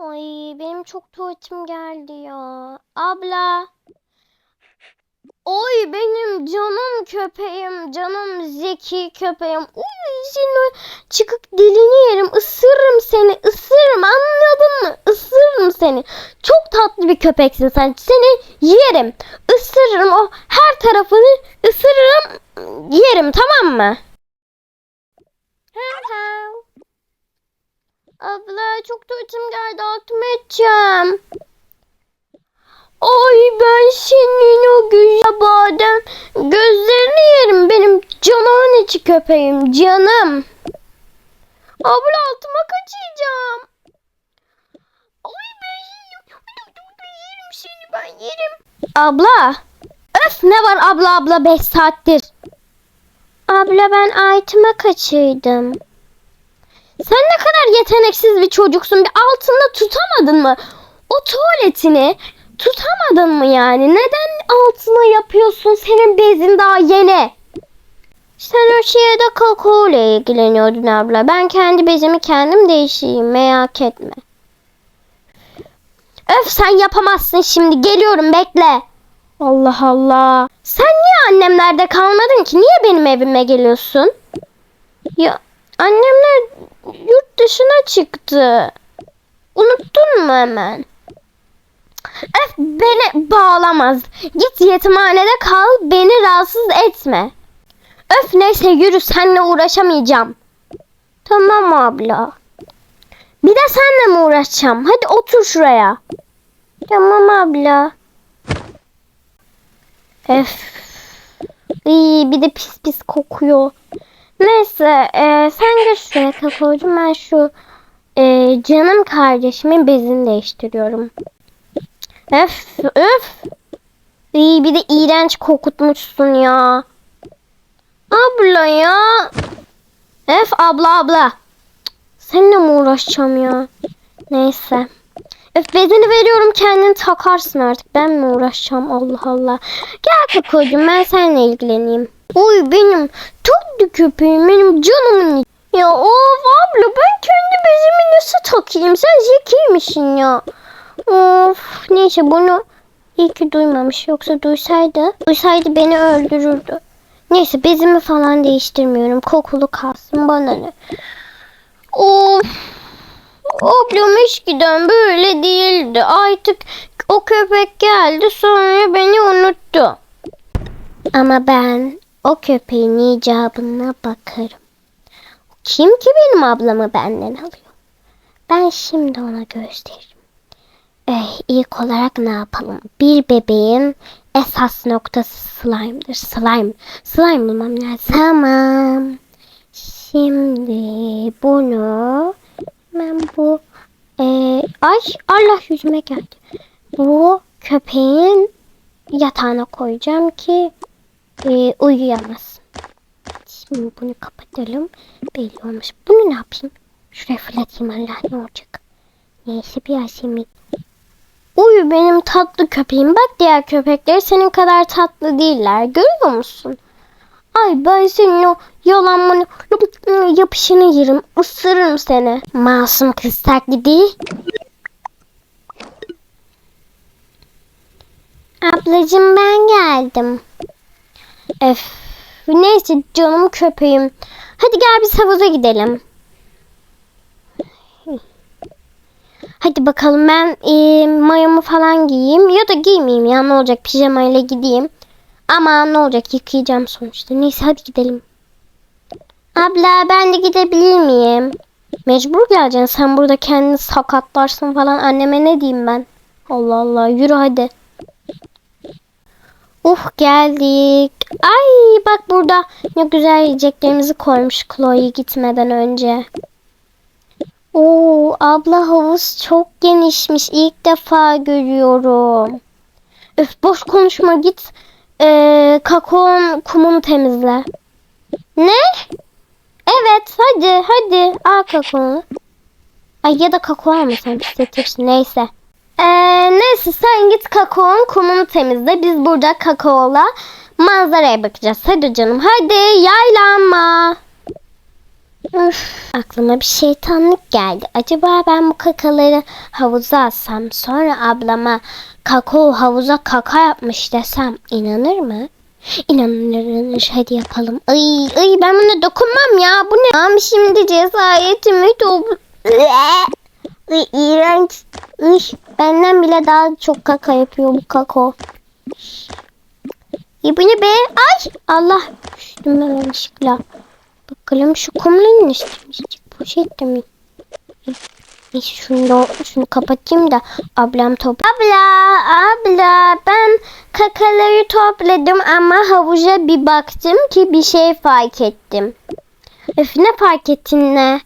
Ay benim çok tuvaletim geldi ya. Abla. Oy benim canım köpeğim, canım zeki köpeğim. Uy seni çıkık dilini yerim, ısırırım seni, ısırırım anladın mı? Isırırım seni. Çok tatlı bir köpeksin sen. Seni yerim, ısırırım o her tarafını ısırırım, yerim tamam mı? Hav hav. Abla çok tuvaletim geldi altıma edeceğim. Ay ben senin o güzel badem gözlerini yerim benim canımın içi köpeğim canım. Abla altıma kaçacağım. Ay ben yerim. seni ben yerim. Abla. Öf ne var abla abla 5 saattir. Abla ben altıma kaçırdım. Sen ne kadar yeteneksiz bir çocuksun. Bir altında tutamadın mı? O tuvaletini tutamadın mı yani? Neden altına yapıyorsun? Senin bezin daha yeni. Sen o şeye de kakao ile ilgileniyordun abla. Ben kendi bezimi kendim değişeyim. Merak etme. Öf sen yapamazsın şimdi. Geliyorum bekle. Allah Allah. Sen niye annemlerde kalmadın ki? Niye benim evime geliyorsun? Ya annemler yurt dışına çıktı. Unuttun mu hemen? Öf beni bağlamaz. Git yetimhanede kal beni rahatsız etme. Öf neyse yürü seninle uğraşamayacağım. Tamam abla. Bir de seninle mi uğraşacağım? Hadi otur şuraya. Tamam abla. Öf. İyi bir de pis pis kokuyor. Neyse e, sen geç şuraya kakaocuğum ben şu e, canım kardeşimin bezini değiştiriyorum. Öf öf. İyi bir de iğrenç kokutmuşsun ya. Abla ya. Öf abla abla. Seninle mi uğraşacağım ya? Neyse. Öf bezini veriyorum kendini takarsın artık. Ben mi uğraşacağım Allah Allah. Gel kakaocuğum ben seninle ilgileneyim. Oy benim tatlı köpeğim benim canımın. Ya of abla ben kendi bezimi nasıl takayım? Sen zekiymişsin ya. Of neyse bunu iyi ki duymamış. Yoksa duysaydı, duysaydı beni öldürürdü. Neyse bezimi falan değiştirmiyorum. Kokulu kalsın bana ne. Of. Ablam eskiden böyle değildi. Artık o köpek geldi sonra beni unuttu. Ama ben o köpeğin icabına bakarım. Kim ki benim ablamı benden alıyor? Ben şimdi ona gösteririm. Eh, ilk olarak ne yapalım? Bir bebeğin esas noktası slime'dır. Slime. Slime bulmam lazım. Tamam. Şimdi bunu ben bu e, ay Allah yüzüme geldi. Bu köpeğin yatağına koyacağım ki e, uyuyamaz. Şimdi bunu kapatalım. Belli olmuş. Bunu ne yapayım? Şuraya fırlatayım Allah ne olacak? Neyse bir aşamayı. Uy benim tatlı köpeğim. Bak diğer köpekler senin kadar tatlı değiller. Görüyor musun? Ay ben senin o yalanmanı yapışını yerim. Isırırım seni. Masum kız taklidi. Ablacığım ben geldim. Öf. Neyse canım köpeğim. Hadi gel biz havuza gidelim. Hadi bakalım ben e, mayomu falan giyeyim ya da giymeyeyim ya ne olacak pijamayla gideyim. Ama ne olacak yıkayacağım sonuçta. Neyse hadi gidelim. Abla ben de gidebilir miyim? Mecbur geleceksin sen burada kendini sakatlarsın falan anneme ne diyeyim ben? Allah Allah yürü hadi. Uh geldik. Ay bak burada ne güzel yiyeceklerimizi koymuş Chloe gitmeden önce. Oo abla havuz çok genişmiş. İlk defa görüyorum. Öf boş konuşma git. Ee, kakaon kumunu temizle. Ne? Evet hadi hadi al kakaonu. Ay ya da kakao almasam hissetirsin neyse. Ee, neyse sen git kakaonun kumunu temizle. Biz burada kakaola manzaraya bakacağız. Hadi canım hadi yaylanma. Üf, aklıma bir şeytanlık geldi. Acaba ben bu kakaları havuza atsam sonra ablama kakao havuza kaka yapmış desem inanır mı? İnanır hadi yapalım. Ay, ay ben buna dokunmam ya. Bu ne? Tamam şimdi cesayetimi topla... Ay, iğrenç. Iş, benden bile daha çok kaka yapıyor bu kakao. İyi bu ne be? Ay Allah. Düştüm ben yanlışlıkla. Bakalım şu kumların üstüne poşette mi? Neyse şunu, da, şunu kapatayım da ablam top. Abla, abla ben kakaları topladım ama havuza bir baktım ki bir şey fark ettim. Öf ne fark ettin ne?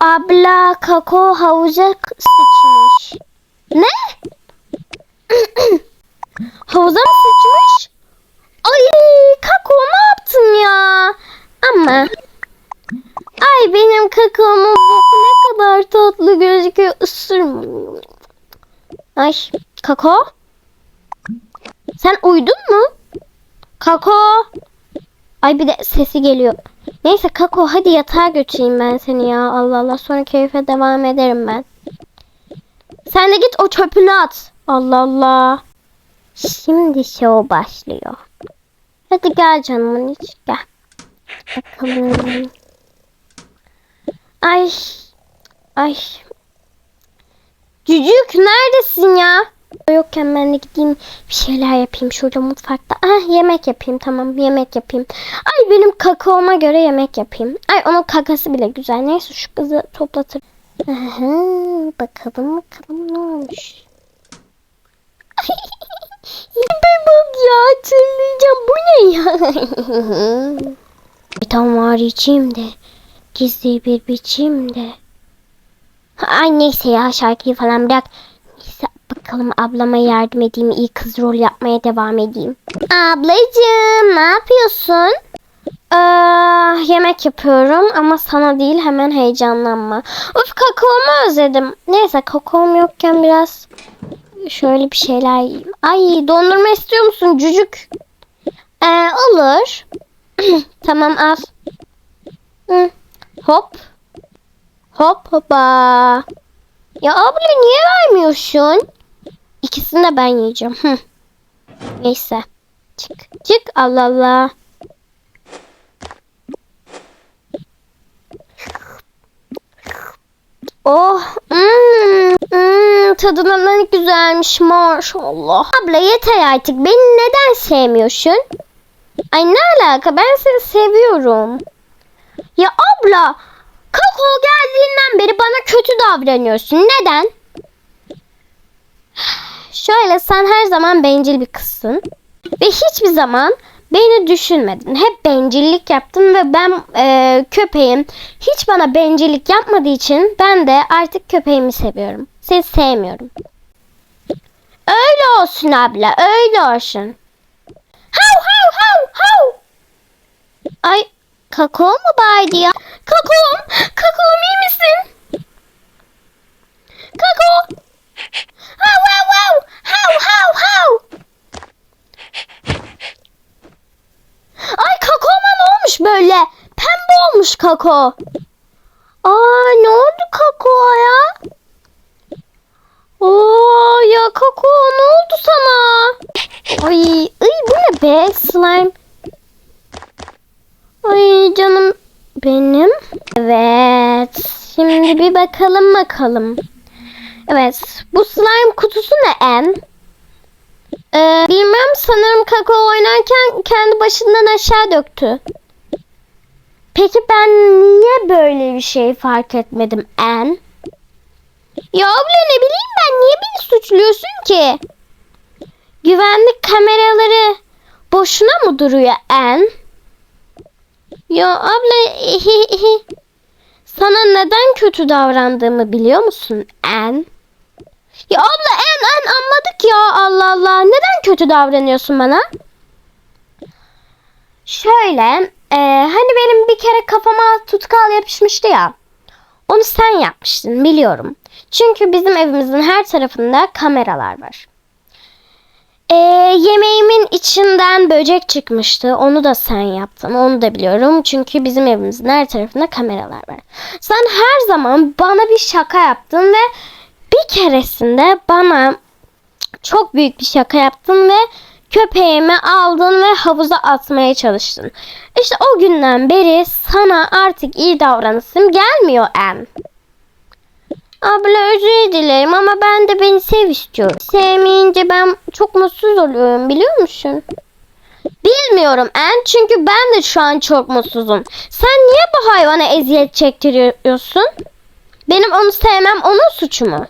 Abla kakao havuza sıçmış. Ne? havuza mı sıçmış? Ay kakao ne yaptın ya? Ama ay benim kakaomun ne kadar tatlı gözüküyor. Isırma. Ay kakao. Sen uyudun mu? Kakao. Ay bir de sesi geliyor. Neyse Kako hadi yatağa götüreyim ben seni ya. Allah Allah sonra keyfe devam ederim ben. Sen de git o çöpünü at. Allah Allah. Şimdi show başlıyor. Hadi gel canımın iç gel. Bakalım. Ay. Ay. Cücük neredesin ya? Yokken ben de gideyim bir şeyler yapayım şurada mutfakta. Ah yemek yapayım tamam yemek yapayım. Ay benim kakaoma göre yemek yapayım. Ay onun kakası bile güzel. Neyse şu kızı toplatır. Aha, bakalım bakalım ne olmuş. Ben bak ya hatırlayacağım. Bu ne ya? bir tam var içeyim de. Gizli bir biçim de. Ay neyse ya şarkıyı falan bırak. Neyse bakalım ablama yardım edeyim. iyi kız rol yapmaya devam edeyim. Ablacığım ne yapıyorsun? Ee, yemek yapıyorum ama sana değil hemen heyecanlanma. Of kakaomu özledim. Neyse kakaom yokken biraz şöyle bir şeyler yiyeyim. Ay dondurma istiyor musun cücük? Ee, olur. tamam al. Hop. Hop hoppa. Ya abla niye vermiyorsun? İkisini de ben yiyeceğim. Hı. Neyse. Çık. Çık. Allah Allah. Oh. Mm, mm, tadına ne güzelmiş maşallah. Abla yeter artık. Beni neden sevmiyorsun? Ay ne alaka? Ben seni seviyorum. Ya abla Kakao geldiğinden beri bana kötü davranıyorsun. Neden? Şöyle sen her zaman bencil bir kızsın. Ve hiçbir zaman beni düşünmedin. Hep bencillik yaptın ve ben e, köpeğim hiç bana bencillik yapmadığı için ben de artık köpeğimi seviyorum. Seni sevmiyorum. Öyle olsun abla, öyle olsun. Hav hav hav hav. Ay kakao mu bağırdı ya? Kakaom, kakaom iyi misin? Kakao. Hav hav hav, hav hav. Ay kakaoma ne olmuş böyle? Pembe olmuş kakao. Aa ne oldu kakaoya? Oo ya kakao ne oldu sana? Ay, ay bu ne be slime? Ay canım benim. Evet. Şimdi bir bakalım bakalım. Evet. Bu slime kutusu ne en? Ee, bilmem sanırım kakao oynarken kendi başından aşağı döktü. Peki ben niye böyle bir şey fark etmedim en? Ya abla ne bileyim ben niye beni suçluyorsun ki? Güvenlik kameraları boşuna mı duruyor en? Ya abla sana neden kötü davrandığımı biliyor musun en? Ya abla en en anladık ya Allah Allah. Neden kötü davranıyorsun bana? Şöyle e, hani benim bir kere kafama tutkal yapışmıştı ya. Onu sen yapmıştın biliyorum. Çünkü bizim evimizin her tarafında kameralar var. Ee, yemeğimin içinden böcek çıkmıştı. Onu da sen yaptın. Onu da biliyorum. Çünkü bizim evimizin her tarafında kameralar var. Sen her zaman bana bir şaka yaptın ve bir keresinde bana çok büyük bir şaka yaptın ve köpeğimi aldın ve havuza atmaya çalıştın. İşte o günden beri sana artık iyi davranışım gelmiyor Em. Abla özür dilerim ama ben de beni sev istiyorum. Sevmeyince ben çok mutsuz oluyorum biliyor musun? Bilmiyorum En çünkü ben de şu an çok mutsuzum. Sen niye bu hayvana eziyet çektiriyorsun? Benim onu sevmem onun suçu mu?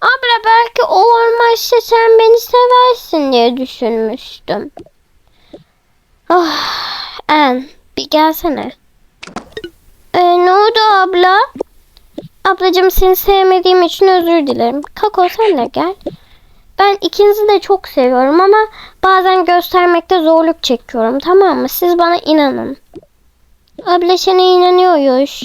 Abla belki o olmazsa sen beni seversin diye düşünmüştüm. Oh, En bir gelsene. Ee, ne oldu abla? Ablacığım seni sevmediğim için özür dilerim. Kako sen de gel. Ben ikinizi de çok seviyorum ama bazen göstermekte zorluk çekiyorum tamam mı? Siz bana inanın. Abla sana inanıyoruz.